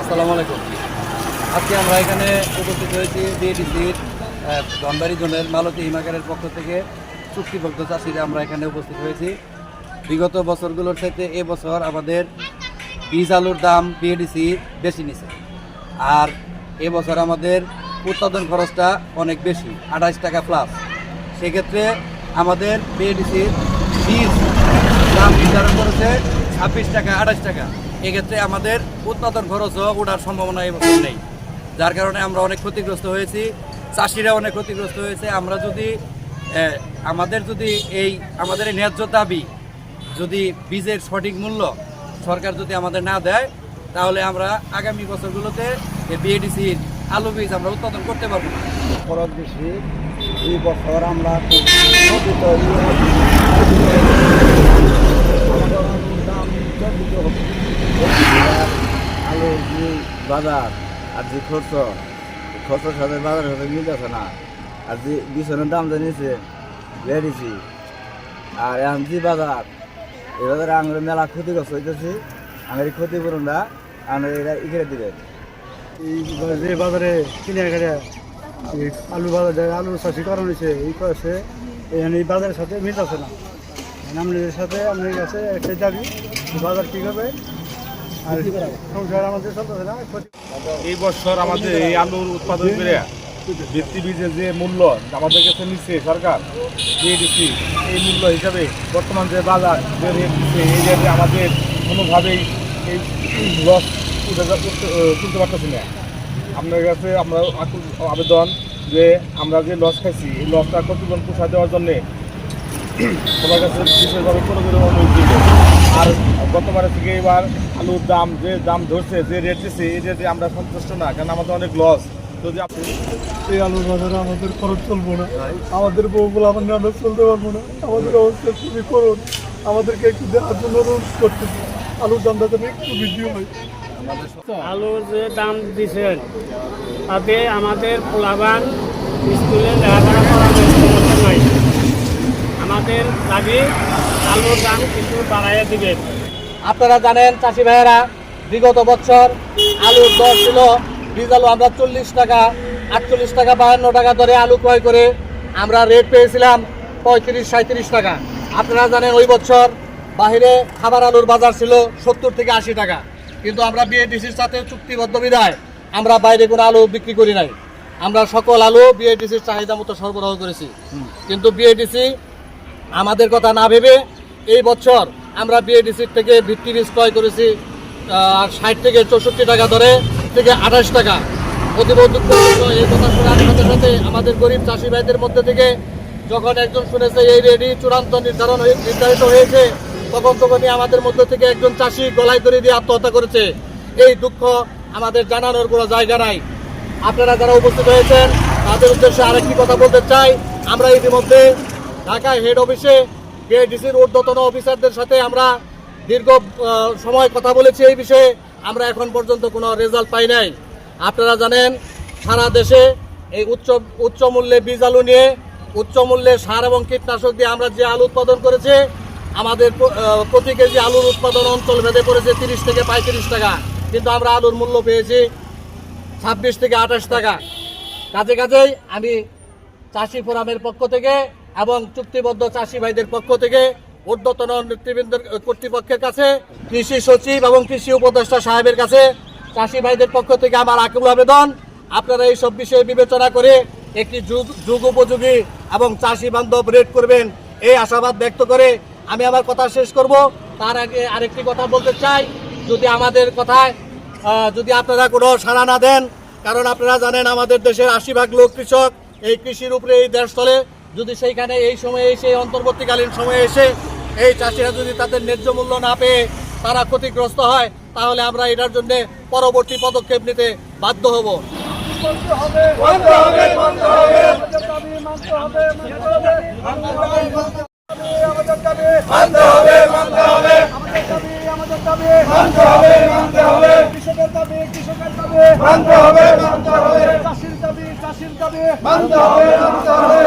আসসালামু আলাইকুম। আজকে আমরা এখানে উপস্থিত হয়েছি বিএডিসির ধনবাড়ি জোনের মালতী হিমাগারের পক্ষ থেকে। চুক্তিবদ্ধ চাষিরা আমরা এখানে উপস্থিত হয়েছি। বিগত বছরগুলোর সাথে এবছর আমাদের বীজ আলুর দাম বিএডিসি বেশি নিছে। আর এবছর আমাদের উৎপাদন খরচটা অনেক বেশি, আঠাশ টাকা প্লাস সেক্ষেত্রে আমাদের বিএডিসির বীজ দাম নির্ধারণ করেছে ছাব্বিশ টাকা, আঠাশ টাকা। এক্ষেত্রে আমাদের উৎপাদন খরচও ওঠার সম্ভাবনা এবছর নেই। যার কারণে আমরা অনেক ক্ষতিগ্রস্ত হয়েছি, চাষিরা অনেক ক্ষতিগ্রস্ত হয়েছে। আমরা যদি আমাদের যদি এই, আমাদের এই ন্যায্য দাবি যদি বীজের সঠিক মূল্য সরকার যদি আমাদের না দেয়, তাহলে আমরা আগামী বছরগুলোতে বিএডিসির আলু বীজ আমরা উৎপাদন করতে পারব না। খরচ বেশি এই বছর আমরা আলুর যে বাজার আর যে খরচ খরচের সাথে বাজারের সাথে মিলতেছে না। আর যে বিছনের দাম জানিয়েছে বেড়েছি। আর এখন যে বাজার এই বাজারে আমরা মেলা ক্ষতিগ্রস্ত হইতেছি। আমার এই ক্ষতিপূরণটা আমরা এটা ইকে দিবেন এই যে বাজারে কিনে গেলে আলু বাজার আলু চাষি করা হয়েছে এই করেছে এই বাজারের সাথে মিলতেছে না। আপনাদের সাথে আপনাদের কাছে একটাই দাবি, বাজার ঠিক হবে আর সংসার আমাদের চলতেছে না এই বছর আমাদের এই আলুর উৎপাদন করে ভিত্তি বীজের যে মূল্য আমাদের কাছে নিচ্ছে সরকার দিয়ে দিচ্ছি এই মূল্য হিসাবে বর্তমান যে বাজার যে রেট দিচ্ছে এই রেটে আমাদের কোনোভাবেই এই লস তুলতে পারতেছি না। আপনার কাছে আমরা আবেদন যে আমরা যে লস খাইছি, এই লসটা ক্ষতিপূরণ পোষায় দেওয়ার জন্যে সবার কাছে বিশেষভাবে কোনো কোনো অনুরোধ দিবে আর গতবারে থেকে এবার আলুর দাম, যে দাম ধরছে, যে রেট দিচ্ছে এই রেটে আমরা সন্তুষ্ট না, কারণ আমাদের অনেক লস যদি আপনি এই আলুর বাজারে আমাদের খরচ চলবো না। আমাদের বউগুলো আমরা আমরা চলতে পারব না। আমাদের অবস্থা খুবই করুন আমাদেরকে একটু দেওয়ার জন্য অনুরোধ করতেছি। আলুর দামটা যেন একটু বৃদ্ধি হয়। আলুর যে দাম দিছেন তাতে আমাদের পোলাবান স্কুলে আমাদের দাবি আলুর দাম কিছু বাড়াইয়া দিবেন। আপনারা জানেন, চাষি ভাইয়েরা, বিগত বছর আলুর দর ছিল, বীজ আলু আমরা চল্লিশ টাকা, আটচল্লিশ টাকা, বাহান্ন টাকা দরে আলু ক্রয় করে আমরা রেট পেয়েছিলাম পঁয়ত্রিশ সাঁত্রিশ টাকা। আপনারা জানেন, ওই বছর বাহিরে খাবার আলুর বাজার ছিল সত্তর থেকে আশি টাকা। কিন্তু আমরা বিএডিসির সাথে চুক্তিবদ্ধ বিধায় আমরা বাইরে কোনো আলু বিক্রি করি নাই। আমরা সকল আলু বিএডিসির চাহিদা মতো সরবরাহ করেছি। কিন্তু বিএডিসি আমাদের কথা না ভেবে এই বছর আমরা বিএডিসির থেকে ভিত্তি বীজ ক্রয় করেছি ষাট থেকে চৌষট্টি টাকা ধরে থেকে আঠাশ টাকা। প্রতিবন্ধ এই কথা শোনার সাথে সাথে আমাদের গরিব চাষি ভাইদের মধ্যে থেকে যখন একজন শুনেছে এই রেডি চূড়ান্ত নির্ধারণ হয়ে নির্ধারিত হয়েছে তখনই আমাদের মধ্যে থেকে একজন চাষি গলায় দড়ি দিয়ে আত্মহত্যা করেছে। এই দুঃখ আমাদের জানানোর কোনো জায়গা নাই। আপনারা যারা উপস্থিত হয়েছেন, তাদের উদ্দেশ্যে আরেকটি কথা বলতে চাই। আমরা ইতিমধ্যে ঢাকা হেড অফিসে বিআইডিসির ঊর্ধ্বতন অফিসারদের সাথে আমরা দীর্ঘ সময় কথা বলেছি এই বিষয়ে। আমরা এখন পর্যন্ত কোনো রেজাল্ট পাই নাই। আপনারা জানেন, সারা দেশে এই উচ্চ উচ্চ মূল্যে বীজ আলু নিয়ে, উচ্চ মূল্যে সার এবং কীটনাশক দিয়ে আমরা যে আলু উৎপাদন করেছে আমাদের প্রতি কেজি আলুর উৎপাদন অঞ্চল ভেদে পড়েছে তিরিশ থেকে পঁয়ত্রিশ টাকা। কিন্তু আমরা আলুর মূল্য পেয়েছি ছাব্বিশ থেকে আঠাশ টাকা। কাজে কাজেই আমি চাষি ফোরামের পক্ষ থেকে এবং চুক্তিবদ্ধ চাষি ভাইদের পক্ষ থেকে ঊর্ধ্বতন নেতৃবৃন্দ কর্তৃপক্ষের কাছে, কৃষি সচিব এবং কৃষি উপদেষ্টা সাহেবের কাছে চাষি ভাইদের পক্ষ থেকে আমার আকুল আবেদন। আপনারা এই সব বিষয়ে বিবেচনা করে একটি যুগ যুগ উপযোগী এবং চাষি বান্ধব রেট করবেন। এই আশাবাদ ব্যক্ত করে আমি আমার কথা শেষ করব। তার আগে আরেকটি কথা বলতে চাই। যদি আমাদের কথায় যদি আপনারা কোনো সাড়া না দেন, কারণ আপনারা জানেন আমাদের দেশের আশি ভাগ লোক কৃষক, এই কৃষির উপরে এই দেশ চলে। যদি সেইখানে এই সময়ে এসে অন্তর্বর্তীকালীন সময়ে এসে এই চাষিরা যদি তাদের ন্যায্য মূল্য না পেয়ে তারা ক্ষতিগ্রস্ত হয়, তাহলে আমরা এটার জন্য পরবর্তী পদক্ষেপ নিতে বাধ্য হব। মানতে হবে। মানতে হবে। চাষির দাবি চাষির দাবি। মানতে হবে মানতে হবে।